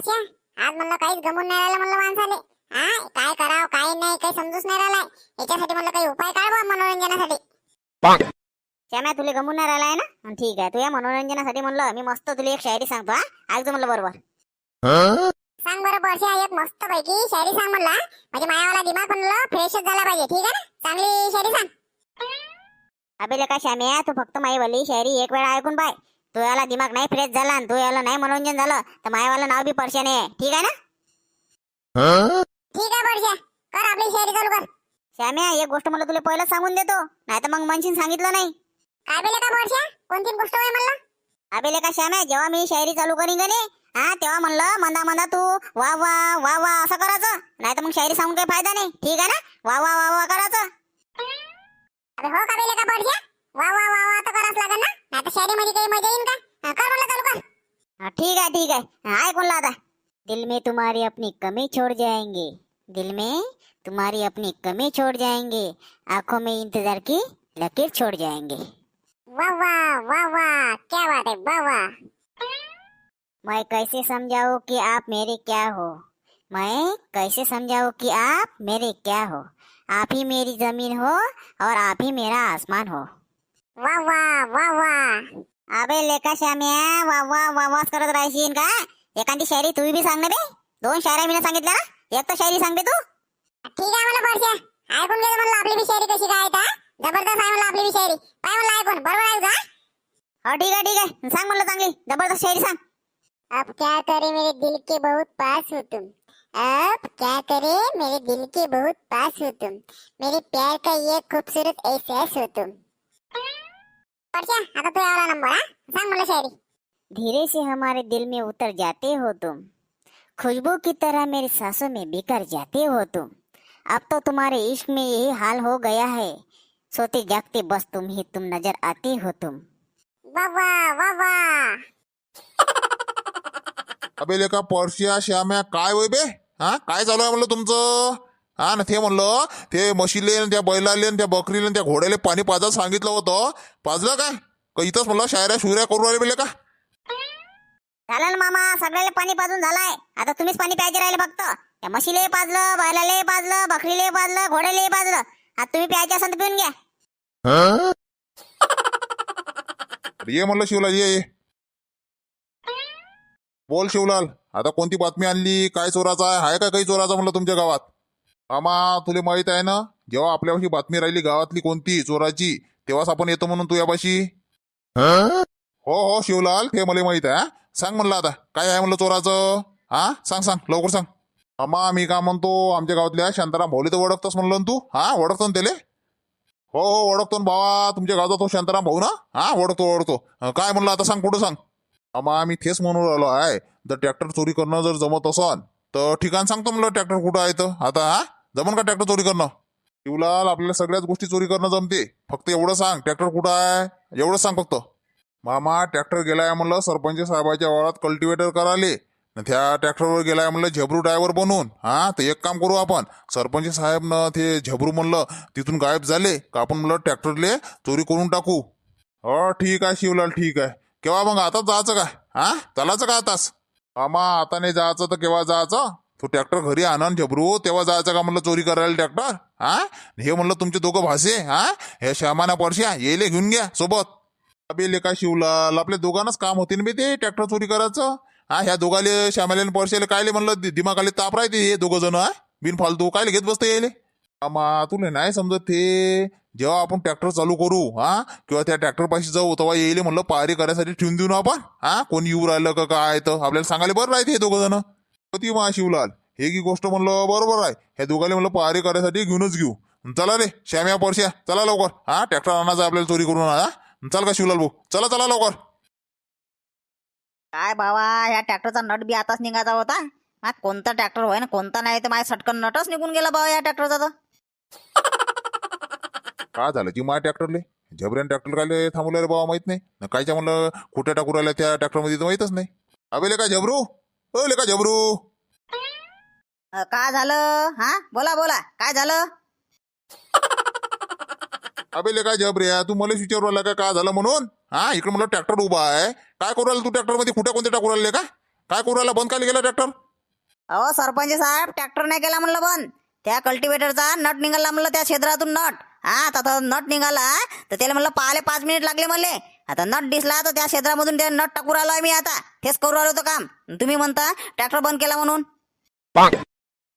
परश्या आज म्हणलं काहीच गमून नाही राहिलं म्हणलं माणसाले. हा काय करावं काय नाही काही समजूच नाही राहिलाय. याच्यासाठी म्हणलं काही उपाय काढ बा मनोरंजनासाठी श्याम्या तुला गमून नाही राहिलाय ना? ठीक आहे. तुझ्या मनोरंजनासाठी म्हणलं मी मस्त तुला एक शायरी सांगतो हा. ऐकतो म्हणलं बरोबर. सांग बरं परश्या एक मस्त पैकी शायरी सांग म्हणला म्हणजे मायावाला दिमाग म्हणलं फ्रेशच झाला पाहिजे ठीक आहे ना? चांगली शायरी सांग. अबे लेका श्याम्या तू फक्त माईवाली शायरी एक वेळा ऐकून पाय. तू याला दिमाग नाही फ्रेश झाला आणि तू याला नाही मनोरंजन झालं तर मायावाला नाव बी परशाने आहे ठीक आहे ना? ठीक आहे परश्या कर आपली शायरी चालू कर. श्याम्या एक गोष्ट मला तुला पहिलं सांगून देतो. नाही तर मग मनशीन सांगितलं नाही. काय बेले का परश्या कोणती गोष्ट म्हणलं? अबे लेका श्याम्या जेव्हा मी शायरी चालू करीन का नाही हा तेव्हा म्हणलं मंदा मंदा तू वा वा वा वा असं करायचं. नाही तर मग शायरी सांगून काही फायदा नाही. ठीक आहे ना? वा वा वा वा करायचं. अरे हो का बेले का वा वा वा वा तर करावंच लागेल ना? नाही तर मध्ये काही मज़ा येईन का? कर म्हणलं चालू कर. हाँ, ठीक है ठीक है हाँ, आए कौन लाता दिल में तुम्हारी अपनी कमी छोड़ जाएँगे. दिल में तुम्हारी अपनी कमी छोड़ जाएँगे. आँखों में इंतज़ार की लकीर छोड़ जाएँगे. वाह वाह वाह वाह क्या बात है वाह वाह. मैं कैसे समझाऊं कि आप मेरे क्या हो? मैं कैसे समझाऊं कि आप मेरे क्या हो? आप ही मेरी ज़मीन हो और आप ही मेरा आसमान हो। वाह वाह वाह वाह अबे लेका श्याम्या वा वा वा वास करत राहशील का? एखादी शायरी तुम्ही बी सांग ना बे. दोन शायऱ्या मी सांगितल्या ना. एक तर शायरी सांगते तू. ठीक आहे मला परश्या. ऐकून घेतो म्हणलं आपली बी शायरी कशी काय ता? जबरदस्त आहे म्हणलं आपली बी शायरी. काय म्हणलं ऐकून. बरोबर आहे का? हो ठीक आहे ठीक आहे. सांग म्हणलं चांगली. जबरदस्त शायरी सांग. अब क्या करे मेरे दिल के बहुत पास हो तुम? अब क्या करे मेरे दिल के बहुत पास हो तुम? मेरे प्यार का ये खूबसूरत एहसास हो तुम? परश्या आता तू यावला नंबर हा? सांग मला शायरी. धीरे से हमारे दिल में उतर जाते हो तुम। खुशबू की तरह मेरी सांसों में बिखर जाते हो तुम। अब तो तुम्हारे इश्क में यही हाल हो गया है। सोते जागते बस तुम ही तुम नज़र आते हो तुम। वाह वाह वाह वाह। अबे लेका पर्शिया श्याम्या काय वय बे? हा? काय चालू आहे म्हणलं तुमचं? हा ना ते म्हणलं ते म्हशीले आणि त्या बैलाले आणि त्या बकरीले आणि त्या घोड्याले पाणी पाजायला सांगितलं होतं. पाजलं काय? का इथंच म्हणलं शायऱ्या शुऱ्या करून राहिले बेले का? झालं ना मामा सगळ्याला पाणी पाजून झालाय. आता तुम्हीच पाणी प्यायचे राहिले फक्त. त्या म्हशीले पाजलं बैलाले पाजलं बकरीले पाजलं घोड्याले पाजलं. आता तुम्ही प्यायचे असाल तर पिऊन घ्या. ये म्हणलं शिवलाल ये ये. बोल शिवलाल आता कोणती बातमी आणली? काय चोराचा आहे? हाय का काही चोराचा म्हणलं तुमच्या गावात? आमा तुला माहीत आहे ना? जेव्हा आपल्यापाशी बातमी राहिली गावातली कोणती चोराची तेव्हाच आपण येतो म्हणून तुझ्यापाशी हो हो शिवलाल ते मला माहीत आहे हा. सांग म्हणलं आता काय आहे म्हणलं चोराचं? हा सांग सांग लवकर सांग. अमा मी का म्हणतो आमच्या गावातल्या शांताराम भाऊले तर ओळखतोस म्हणलं तू? हा ओळखतो ना त्याले? हो हो ओळखतो ना भावा तुमच्या गावचा तो शांताराम भाऊ ना? हा ओळखतो ओळखतो. काय म्हणलं आता सांग कुठं सांग? आम्हा आम्ही तेच म्हणून राहिलो आहे जर ट्रॅक्टर चोरी करणं जर जमत असन तर ठिकाण सांगतो म्हणलं ट्रॅक्टर कुठं आहे तर आता हा? जमन का ट्रॅक्टर चोरी करणं? शिवलाल आपल्याला सगळ्याच गोष्टी चोरी करणं जमते. फक्त एवढं सांग ट्रॅक्टर कुठं आहे? एवढं सांग फक्त. मामा ट्रॅक्टर गेलाय म्हणलं सरपंच साहेबाच्या वावरात कल्टिवेटर कराले त्या ट्रॅक्टरवर गेलाय म्हणलं झबरू ड्रायव्हर बनून. हा तर एक काम करू आपण. सरपंच साहेब न ते झबरू म्हणलं तिथून गायब झाले. का आपण म्हणलं ट्रॅक्टरले चोरी करून टाकू. हो ठीक आहे शिवलाल ठीक आहे. केव्हा मग? आताच जायचं काय? हा? चालायचं का आताच? आमा आता नाही जायचं तर केव्हा जायचं? तो ट्रॅक्टर घरी आनंद झबरू तेव्हा जायचं का म्हणलं चोरी करायला ट्रॅक्टर? हा? हे म्हणलं तुमचे दोघं भासे हा? हे श्यामाना परश्या येले घेऊन घ्या सोबत. अबे लेका शिवलाल? आपल्या दोघांनाच काम होते ना बे ते ट्रॅक्टर चोरी करायचं. हा ह्या दोघाले श्यामाले आणि परश्याले कायले म्हणलं दिमागाले ताप राहते हे दोघं जण हा? बिन फालतू कायले घेत बसते यायले? आमा तुला नाही समजत ते. जेव्हा आपण ट्रॅक्टर चालू करू हा? किंवा त्या ट्रॅक्टर पाशी जाऊ तेव्हा येईल म्हणलं पारी करायसाठी ठेवून देऊ ना आपण? हा? कोणी येऊ राहिलं का काय? तर आपल्याला सांगायला बरं राहते हे दोघं जण. ती मा शिवलाल हे की गोष्ट म्हणलं बरोबर आहे. ह्या दोघाले म्हणलं पारी करायसाठी घेऊनच घेऊ. चला रे श्याम्या परश्या चला लवकर. हा ट्रॅक्टर आणायचं आपल्याला चोरी करून हा चल का शिवलाल भाऊ? चला चला लवकर. काय बाबा ह्या ट्रॅक्टरचा नट बी आताच निघायचा होता. हा कोणता ट्रॅक्टर होय ना कोणता नाही तर माझ्या सटकन नटच निघून गेला बाबा या ट्रॅक्टरचा तर. काय झालं जी माया ट्रॅक्टरले झबऱ्यान ट्रॅक्टर काय थांबवलं रे बाबा माहीत नाही. कायच्या म्हणलं कुठे टाकू राहिल्या त्या ट्रॅक्टरमध्ये तर माहीतच नाही. अबे का झबरू ओ लेका झबरू? अ, काय झालं? हा? बोला बोला. काय झालं? अबे काय झबऱ्या तू मला विचारू राहिला का? काय झालं म्हणून? हा इकडे म्हणलं ट्रॅक्टर उभा आहे. काय करू राहिला तू ट्रॅक्टरमध्ये कुठे कोणते टाकू राहिले का? काय करू राहिला? बंद काय गेला ट्रॅक्टर? अहो सरपंच साहेब ट्रॅक्टर नाही केला म्हणलं बंद. त्या कल्टिवेटरचा नट निघाला म्हणलं त्या क्षेत्रातून नट. हा आता तो नट निघाला तर त्याला म्हणलं पाहायला पाच मिनिट लागले म्हणले. आता नट दिसला तर त्या क्षेत्रामधून ते नट टाकू राहिलो मी आता. तेच करू राहिलो होतं काम. तुम्ही म्हणता ट्रॅक्टर बंद केला म्हणून.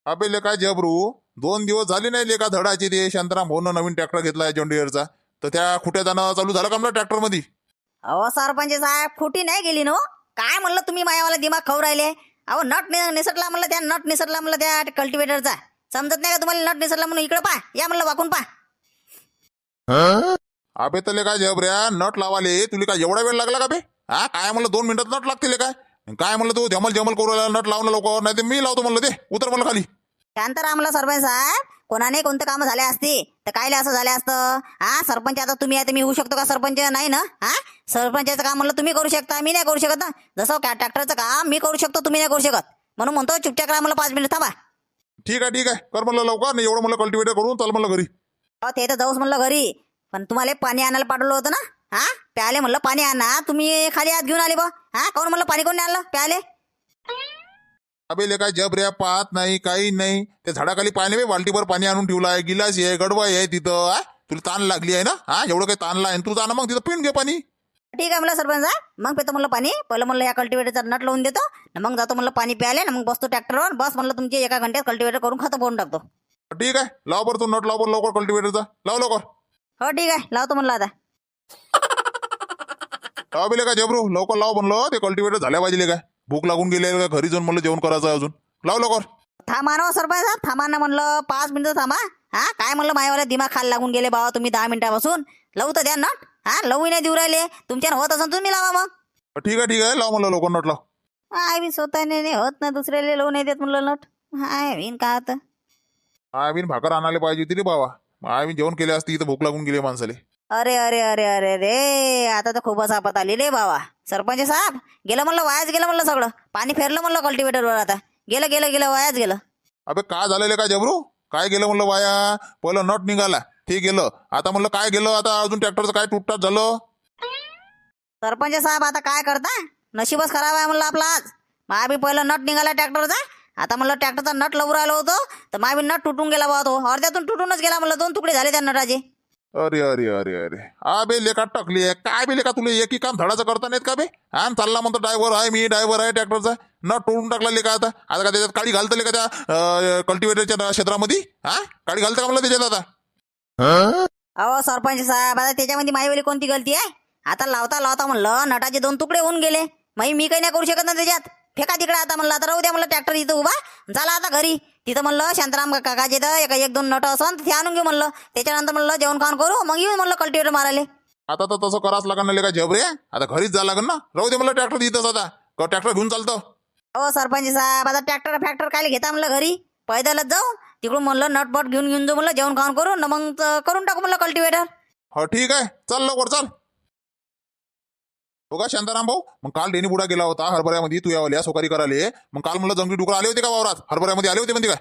अबे लेका जबरू दोन दिवस झाले नाही लेका धडाचे ते शांताराम भाऊन नवीन ट्रॅक्टर घेतलाय जॉन्डियरचा तर त्या खुट्या जाणं चालू झालं का म्हणलं ट्रॅक्टरमध्ये अहो सरपंच साहेब फुटी नाही गेली नो. काय म्हणलं तुम्ही मायावाला दिमाग खाऊ राहिले? अहो नट नि- निसटला म्हणलं त्या नट निसटला म्हणलं त्या कल्टिवेटरचा समजत नाही का तुम्हाला नट निसटला म्हणून? इकडे पा या म्हणलं वाकून पा अबे तर लेका जबऱ्या नट लावाले. तुला काय एवढा वेळ लागला का बे? हा? काय म्हणलं दोन मिनिटात नट लागतील काय? काय म्हणलं तू? जमल जमल करू राहिला नट लावणं लवकर नाही ते मी लावतो म्हणलं ते. उतर म्हणलं खाली. रामला सरपंच साहेब. कोणाने कोणते काम झाले असते? तर कायले असं झाले असतं? हा? सरपंच आता तुम्ही आहे तर मी होऊ शकतो का सरपंच? नाही ना? हा? सरपंचाचं काम म्हणलं तुम्ही करू शकता मी नाही करू शकत ना. जसं का ट्रॅक्टरचं काम मी करू शकतो तुम्ही नाही करू शकत. म्हणून म्हणतो चुपचाप करा मला पाच मिनिट थांबा. ठीक आहे ठीक आहे. कर म्हणलं लवकर. नाही एवढं म्हणलं कल्टिवेटर करून चल म्हणलं घरी. अहो ते तर जाऊच म्हणलं घरी. पण तुम्हाला पाणी आणायला पाठवलं होतं ना? हा? प्याले म्हणलं पाणी आणा. तुम्ही खाली हात घेऊन आले बा. हा? कोण म्हणलं पाणी कोण आणलं? प्याले अबे लेका जबऱ्या पाहत नाही काही नाही. त्या झाडाखाली पाणी बे बाल्टीभर पाणी आणून ठेवलं आहे. गिलास आहे गडवा आहे तिथं हा? तुला ताण लागली आहे ना? हा? एवढं काही ताणला आहे. तू जाणं मग तिथं पिऊन घे पाणी. ठीक आहे म्हणलं सरपंच मग पितो म्हणलं पाणी. पहिलं म्हणलं या कल्टिवेटरचा नट लावून देतो. मग जातो म्हणलं पाणी प्याले ना मग बसतो ट्रॅक्टरवर. बस म्हणलं तुमची एका घंट्यात कल्टिवेटर करून खतं बोलून टाकतो. ठीक आहे. लाव बरं तू नट लाव बरं लवकर कल्टिवेटरचा. लाव लवकर. हो ठीक आहे. लावतो म्हणलं आता. लाव बे लेका जबरू लवकर लाव म्हणलं. ते कल्टिवेटर झाल्या पाहिजे काय. भूक लागून गेले का? घरी जाऊन म्हणलं जेवण करायचं आहे अजून. लाव लवकर. थांबा ना हो सरपंच साहेब. थांबा ना म्हणलं. पाच मिनिटं थांबा. हा? काय म्हणलं मायावाला दिमाग खाल लागून गेले बाबा तुम्ही दहा मिनिटापासून. लावू तर द्या नट. हा? लवू नाही देऊ राहिले. तुमच्यानं होत असेल तुम्ही लावा मग. ठीक आहे ठीक आहे. लाव म्हणलं लवकर नट लाव. काय बी स्वतःने नाही होत ना दुसऱ्याला लावू नाही देत म्हणलं नट. हाय विन का आता? आम्ही भाकर आणायला पाहिजे होती रे बाबा. आम्ही जेवण केले असते इथं भूक लागून गेली माणसाले. अरे अरे अरे अरे रे आता तर खूपच आपत आली रे बाबा. सरपंच साहेब गेलं म्हणलं वायाच गेलं म्हणलं सगळं. पाणी फेरलं म्हणलं कल्टिवेटरवर आता. गेलं गेलं गेलं वायाच गेलं. अबे काय झालेलं काय जबरू? काय गेलं म्हणलं वाया? पहिलं नट निघाला ते गेलं. आता म्हणलं काय गेलं? आता अजून ट्रॅक्टरचं काय तुटतात झालं? सरपंच साहेब आता काय करता? नशीबच खराब आहे म्हणलं आपला आज. महाबी पहिलं नट निघाला ट्रॅक्टरचा. आता म्हणलं ट्रॅक्टरचा नट लवू राहिलो होतो तर महाबी नट तुटून गेला बा तो. अर्ध्यातून तुटूनच गेला म्हणलं दोन तुकडे झाले त्या नटाचे. अरे अरे अरे अरे. अबे लेका टकली आहे. काय बे लेका तुला एकही काम धडाचं करता नाहीत का बे? हा चालला म्हणतो ड्रायव्हर आहे मी ड्रायव्हर आहे ट्रॅक्टरचा. न तोडून टाकला लेका आता. आता का त्याच्यात काळी घालतं लेका त्या कल्टिवेटरच्या क्षेत्रामध्ये? हा काळी घालतं का म्हणलं त्याच्यात आता? अहो सरपंच साहेब आता त्याच्यामध्ये माईवाली कोणती गलती आहे? आता लावता लावता म्हणलं नटाचे दोन तुकडे होऊन गेले. मग मी काही नाही करू शकत ना त्याच्यात. फेका तिकडे आता म्हणलं आता राहू द्या म्हणलं ट्रॅक्टर इथं उभा. झाला आता घरी. तिथं म्हणलं शांताराम काकाचे तर एक एक दोन नट असन ते आणून घेऊ म्हणलं. त्याच्यानंतर म्हणलं जेवण खाऊन करू. मग येऊ म्हणलं कल्टिवेटर मारायला. आता तर तसं करावंच लागणार ना लेका जबरे आता घरीच जा लागेल ना. राहू दे म्हणलं ट्रॅक्टर इथंच आता. ट्रॅक्टर घेऊन चालतं. हो सरपंच साहेब आता ट्रॅक्टर फॅक्टर काय घेता म्हणलं घरी? पैदलच जाऊ तिकडून म्हणलं नटबट घेऊन घेऊन जाऊ म्हणलं जेवण खाऊन करू. न मग करून टाकू म्हणलं कल्टिवेटर हो ठीक आहे. चल लवकर चल. हो का शांताराम भाऊ? मग काल डेनी बुडा गेला होता हरभऱ्यामध्ये तू यावल्या सोकारी कराले मग काल म्हणलं जंगली डुकर आले होते का वावरात? हरभऱ्यामध्ये आले होते म्हणते काय?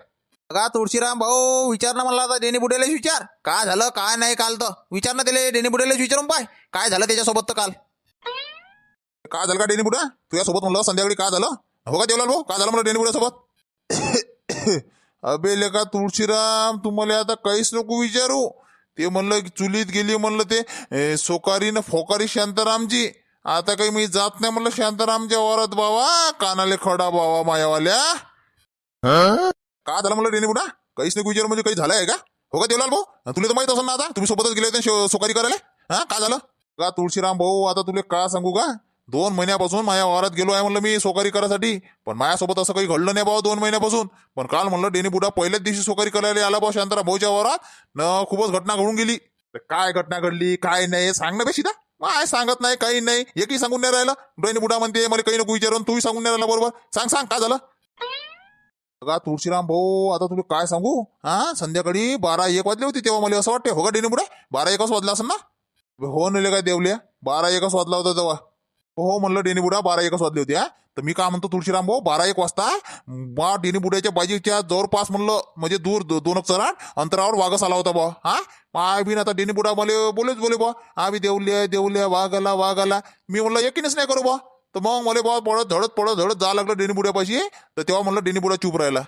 का तुळशीराम भाऊ विचार ना मला आता डेनी बुडेलाच विचार. काय झालं काय नाही काल तर? विचार ना त्याला डेनी बुडेलाच विचारून पाय. काय झालं त्याच्यासोबत तर काल? काय झालं का डेनी बुडा? तुझ्यासोबत म्हणलं संध्याकाळी काय झालं? हो का देवलाल भाऊ? काय झालं म्हणलं डेनी बुड्यासोबत? अबे लेका तुळशीराम तुम्हाला आता काहीच नको विचारू. ते म्हणलं चुलीत गेली म्हणलं ते सोकारी न फोकारी शांतारामजी. आता काही मी जात नाही म्हणलं शांतारामच्या वरात बाबा कानाले खडा बाबा मायावाल्या. का झालं म्हणलं डेनी बुडा? काहीच नको विचारू म्हणजे काही झालं आहे का? हो का देवलाल भाऊ? तुला तर माहीत असेल ना आता तुम्ही सोबतच गेले होते सोकारी करायला? हा काय झालं? का तुळशीराम भाऊ आता तुला का सांगू का? दोन महिन्यापासून माझ्या वावरात गेलो आहे म्हणलं मी सोकारी करायसाठी. पण माझ्यासोबत असं काही घडलं नाही बाबा दोन महिन्यापासून. पण काल म्हणलं डेनी बुडा पहिल्याच दिवशी सोकारी करायला आला बाबा शांताराम भाऊच्या वावरात न खूपच घटना घडून गेली. तर काय घटना घडली काय नाही सांग ना बेशी काय सांगत नाही काही नाही. एकही सांगून नाही राहिलं. डेनी बुडा म्हणते मला काही नको विचारून तूही सांगून नाही राहिला बरोबर? सांग सांग काय झालं? बघा तुळशीराम भाऊ आता तुला काय सांगू? हा संध्याकाळी बारा एक वाजले होते तेव्हा मला असं वाटते हो का डेनी बुडा बारा एकच वाजला असं ना? हो नेले काय देवल्या बारा एकच वाजला होता तेव्हा. हो म्हणलं डेनी बुडा बारा एकच वाजले होते हा? तर मी काय म्हणतो तुळशीराम भाऊ बारा एक वाजता बा डेनी बुड्याच्या बाजीच्या जवळपास म्हणलं म्हणजे दूर दो- दोन चरण अंतरावर वाघस आला होता बा. हा? माय बिन आता डेनी बुडा मला बोलेच बोले बा. आम्ही देवले देवल्या वाघ आला वाघ आला मी म्हणलं एकीनेच नाही करू बा. तर मग मला बा पडत झडत पडत झडत जा लागलं डेनी बुड्यापाशी. तर तेव्हा म्हणलं डेनी बुडा चूप राहिला.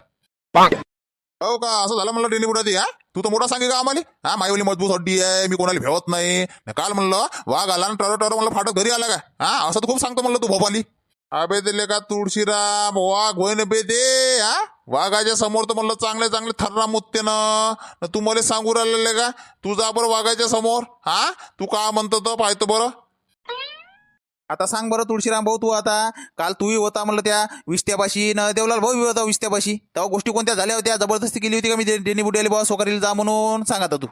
हो का? असं झालं म्हणलं डेनी बुडा ते हा तू तर मोठा सांगे का आम्हाला? हा माईवली मजबूत हड्डी आहे मी कोणाला भेवत नाही. काल म्हणलं वाघ आला ना टर टर म्हणलं फाटक घरी आला का? हा असं तर खूप सांगतो म्हणलं तू भोपाली. अबे दिले का तुळशीराम वाघ होय ना बे ते हा? वाघाच्या समोर तर म्हणलं चांगले चांगले थर्रा मुत्ते न. तू मला सांगू राहिलेले का तू जा बरं वाघाच्या समोर हा? तू का म्हणतो तर पाहतो बरं. आता सांग बरं तुळशीराम भाऊ तू आता काल तूही होता म्हणलं त्या विस्त्यापाशी न देवलाल भाऊ बी होता विस्त्यापाशी तेव्हा गोष्टी कोणत्या झाल्या होत्या? जबरदस्ती केली होती का मी डेनी बुड्याले बाबा सोकारीला जा म्हणून? सांग आता तू.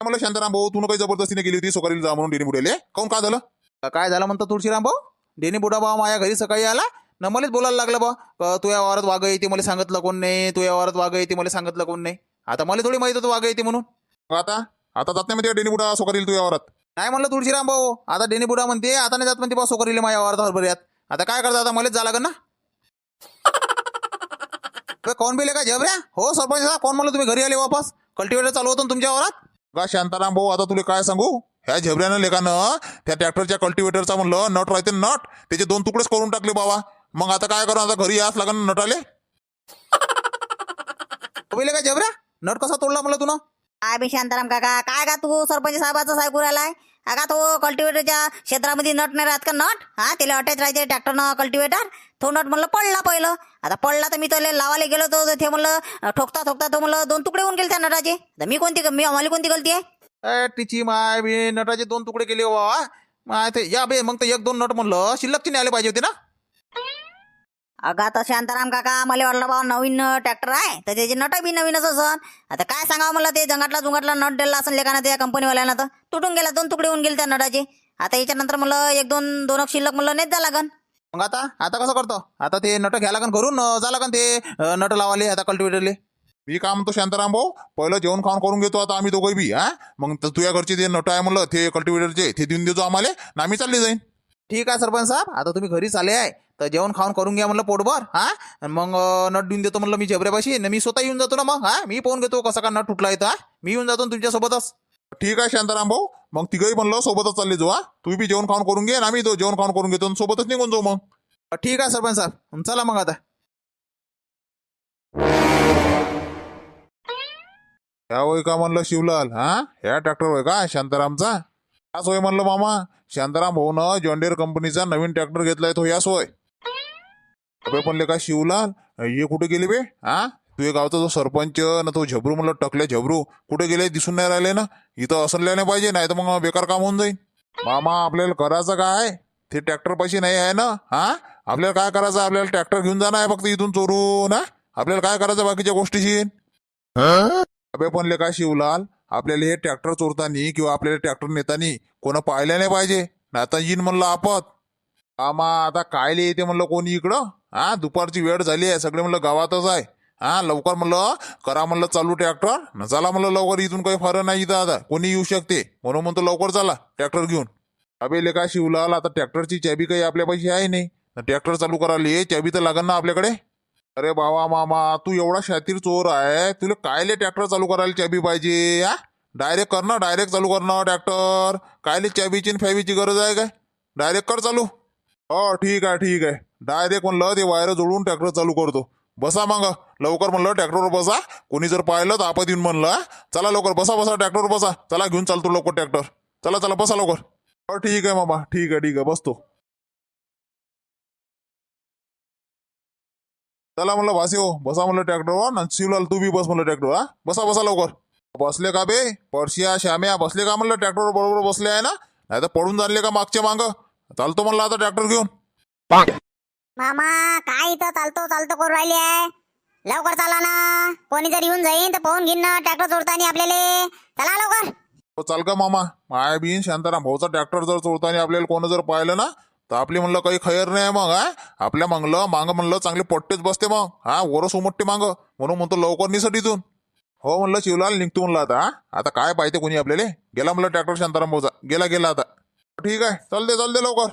म्हणलं शांताराम भाऊ तू काही जबरदस्तीने केली होती सोकारीला जा म्हणून डेनी बुडेले? काऊन का झालं? काय झालं म्हणतो तुळशीराम भाऊ? डेनी बुडा भाऊ माझ्या घरी सकाळी आला. न मलाच बोलायला लागलं बा. तू या वावरात वाघ येते मला सांगितलं कोण नाही. तू या वावरात वाघ येते मला सांगितलं कोण नाही. आता मला थोडी माहीत होतं वाघ येते म्हणून. आता? आता जात नाही डेनी बुडा सोकारीला तू यावरात नाही म्हणलं तुळशीराम भाऊ. आता डेनी बुडा म्हणते आता नाही जात म्हणते बा सोकरीले माझ्या वावरात हरभऱ्यात. आता काय करता आता? मलाच जा लागन ना. बे, कोण बिले का झबऱ्या हो सरपंच कोण म्हणलं तुम्ही घरी आले वापस? कल्टिवेटर चालू होतं तुमच्या वावरात? का शांताराम भाऊ आता तुला काय सांगू? ह्या झेबऱ्यानं लेखानं त्या ट्रॅक्टरच्या कल्टिवेटरचा म्हणलं नट राहते नट. त्याचे दोन तुकडेच करून टाकले बाबा. मग आता काय करू? आता घरी याच लागन नटाले. बिले का झबऱ्या. नट कसा तोडला म्हणलं तुला काय बी शांताराम काका? काय का तू सरपंच साहेबाचा साहेब राहिलाय? का तो कल्टिवेटरच्या क्षेत्रामध्ये नट नाही राहत का नट? हा त्याला अटॅच राहते ट्रॅक्टरनं कल्टिवेटर तो नट म्हणलं पडला पहिलं. आता पडला तर मी त्याला लावायला गेलो तर ते म्हणलं ठोकता ठोकता तो म्हणलं दोन तुकडे होऊन गेले त्या नटाचे. तर मी कोणती मी आम्हाला कोणती गलती आहे? ए, तिची माय बी नटाचे दोन तुकडे केले हो बाबा माय ते या बे मग ते एक दोन नट म्हणलं. शिल्लकची न्यायला पाहिजे होती ना? अगं आता शांताराम काका मला वाटलं बाबा नवीन ट्रॅक्टर आहे. तर त्याचे नट बी नवीनच असन. आता काय सांगावं मला ते? जंगाटला जुंगाटला नट दिला असं लेखानं त्या कंपनीवाल्यानं तर. तुटून गेला दोन तुकडे होऊन गेले त्या नटाचे. आता याच्यानंतर मला एक दोन दोन शिल्लक म्हणलं नेत जा लागन. मग आता? आता कसं करतो? आता ते नट घ्या लागन घरून अं, जा लागन ते नट लावाले आता कल्टिवेटरले. मी काय म्हणतो शांताराम भाऊ? पहिलं जेवण खाऊन करून घेतो आता आम्ही दोघं बी हा? मग त- तुझ्या घरचे ते नट आहे म्हणलं ते कल्टिवेटरचे ते देऊन देतो आम्हाला ना आम्ही चालले जाईन. ठीक आहे सरपंच साहेब. आता तुम्ही घरी चाले आहे. तर जेवण खाऊन करून घ्या म्हणलं पोटभर हा? मग नट देऊन देतो म्हणलं मी झेबऱ्यापाशी मी स्वतः येऊन जातो ना मग हा? मी पाहून घेतो कसा का नट तुटला येतं हा? मी येऊन जातो ना तुमच्यासोबतच. ठीक आहे शांताराम भाऊ. मग तिघही म्हणलं सोबतच चालले जाऊ हा? तू बी जेवण खाऊन करून घे आणि आम्ही जेवण खाऊन करून घेतो सोबतच निघून जाऊ मग. ठीक आहे सरपंच साहेब. चला मग आता. ह्या होय का म्हणलं शिवलाल? हा? ह्या ट्रॅक्टर होय का शांतारामचा? याच होय म्हणलं मामा. शांताराम भाऊनं जॉन्डियर कंपनीचा नवीन ट्रॅक्टर घेतलाय तो याच होय. अबे पण का शिवलाल? हे कुठे गेले बे? हा? तुझ्या गावचा जो सरपंच ना तो झबरू म्हणलं टकले झबरू कुठे गेले? दिसून नाही राहिले ना? इथं असल्या नाही पाहिजे नाही तर मग बेकार काम होऊन जाईल मामा आपल्याला करायचं काय? ते ट्रॅक्टर पैसे नाही आहे ना? हा? आपल्याला काय करायचं? आपल्याला ट्रॅक्टर घेऊन जाणं आहे फक्त इथून चोरून आपल्याला काय करायचं बाकीच्या गोष्टीशी? अबे पण लेका शिवलाल? आपल्याला हे ट्रॅक्टर चोरतानी किंवा आपल्याला ट्रॅक्टर नेतानी कोणा पाहिलं नाही पाहिजे. आता येईन म्हणलं आपत. आमा आता कायले येते म्हणलं कोणी इकडं? हा दुपारची वेळ झाली आहे. सगळे म्हणलं गावातच आहे. हा लवकर म्हणलं करा म्हणलं चालू ट्रॅक्टर न चला म्हणलं लवकर. इथून काही फार नाही इथं आता. कोणी येऊ शकते. म्हणून म्हणतो लवकर चला ट्रॅक्टर घेऊन. अबे लेका शिवलाल? आता ट्रॅक्टरची चाबी काही आपल्यापाशी आहे नाही. ट्रॅक्टर चालू करायला चाबी तर लागेल ना आपल्याकडे. अरे बाबा मामा तू एवढा शातीर चोर आहे. तुला कायले ट्रॅक्टर चालू करायला चाबी पाहिजे? या डायरेक्ट कर ना डायरेक्ट चालू कर ना ट्रॅक्टर कायले चाबीची आणि फॅबीची गरज आहे काय? डायरेक्ट कर चालू. हो ठीक आहे ठीक आहे. डायरेक्ट म्हणलं ते वायर जोडून ट्रॅक्टर चालू करतो. बसा मग. लवकर म्हणलं ट्रॅक्टरवर बसा. कोणी जर पाहिलं तर आपत येऊन म्हणलं चला लवकर बसा बसा ट्रॅक्टरवर बसा. चला घेऊन चालतो लवकर ट्रॅक्टर चला चला बसा लवकर. हो ठीक आहे मामा ठीक आहे ठीक आहे. बसतो. चला म्हणलं वासी हो बसा म्हणलं ट्रॅक्टरवर ना शिवलाल तू बी बस म्हणलं ट्रॅक्टर हा? बसा बसा लवकर. बसले का बे? परशिया श्याम्या बसले का म्हणलं ट्रॅक्टरवर बरोबर बसले आहे ना? नाही तर पडून जाणले का मागच्या मांग? चालतो म्हणलं आता ट्रॅक्टर घेऊन. मामा काय इथं चालतो चालतो करून राहिली आहे? लवकर चला ना. कोणी जर येऊन जाईन तर पाहून घेईन ना ट्रॅक्टर चोरतानी आपल्याला. चला लवकर. हो चाल का मामा. माया बीन शांताराम भाऊचा ट्रॅक्टर जर चोरताना आपल्याला कोण जर पाहिलं ना तर आपली म्हणलं काही खैर नाही मग हा? आपल्या मागलं मांग म्हणलं चांगले पट्टेच बसते मग हा? वरस उमटते मांग. म्हणून म्हणतो लवकर निसट इथून. हो म्हणलं शिवलाल निघतो म्हणलं आता हा? आता काय पाहिजे कोणी आपल्याला? गेला म्हणलं ट्रॅक्टर शांताराम भाऊचा. गेला गेला आता. ठीक आहे चालते चालते लवकर.